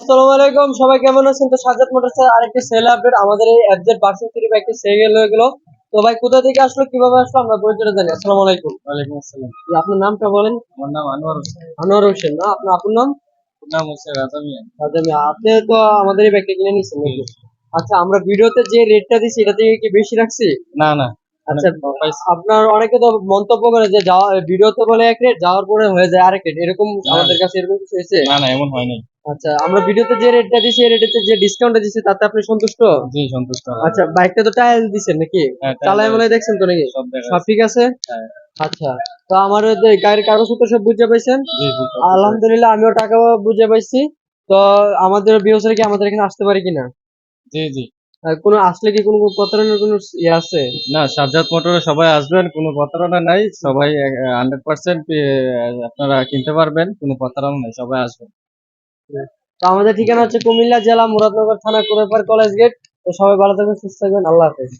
আসসালামু আলাইকুম। সবাই কেমন আছেন? তো সাজাদ মোটরস আরেকটি সেল আপডেট আমাদের এই ভার্সন থ্রি বাইকটি সেল হয়ে গেল। তো ভাই কোথা থেকে আসলো কীভাবে আসলো আমরা পরিচয় জানি। আসসালামু আলাইকুম। ওয়ালাইকুম আসসালাম। আপনার নামটা বলেন। আমার নাম আনোয়ার হোসেন। আনোয়ার হোসেন। না আপনার আপনার নাম? নাম হচ্ছে আপনি তো আমাদের এই বাইকটা কিনে আচ্ছা আমরা ভিডিওতে যে রেটটা দিচ্ছি এটা থেকে কি বেশি রাখছি? না না। আচ্ছা আপনার অনেকে তো মন্তব্য করে যে যাওয়া ভিডিওতে বলে এক রেট যাওয়ার পরে হয়ে যায় আরেক রেট এরকম আমাদের কাছে এরকম কিছু হয়েছে? না না এমন হয় নাই। আচ্ছা আমরা ভিডিওতে যে রেটটা দিচ্ছি এই রেটে যে ডিসকাউন্টটা দিচ্ছি তাতে আপনি সন্তুষ্ট? জি সন্তুষ্ট আচ্ছা বাইকটা তো টায়ার দিচ্ছেন নাকি? হ্যাঁ, টায়ার চালাই মালাই দেখছেন তো নাকি? সব ঠিক আছে? হ্যাঁ। আচ্ছা তো আমার গাড়ির কাগজপত্র সব বুঝে পাইছেন? আলহামদুলিল্লাহ আমিও টাকা বুঝে পাইছি। তো আমাদের বিহসরে কি আমাদের এখানে আসতে পারি কিনা? জি জি। কোনো আসলে কি কোনো প্রতারণার কোনো ইয়ে আছে? না সাজ্জাদ মোটরে সবাই আসবেন কোনো প্রতারণা নাই। সবাই হান্ড্রেড পার্সেন্ট আপনারা কিনতে পারবেন কোনো প্রতারণা নাই সবাই আসবেন। তো আমাদের ঠিকানা হচ্ছে কুমিল্লা জেলা মুরাদনগর থানা কুরেপার কলেজ গেট। তো সবাই ভালো থাকবেন, সুস্থ থাকবেন। আল্লাহ হাফেজ।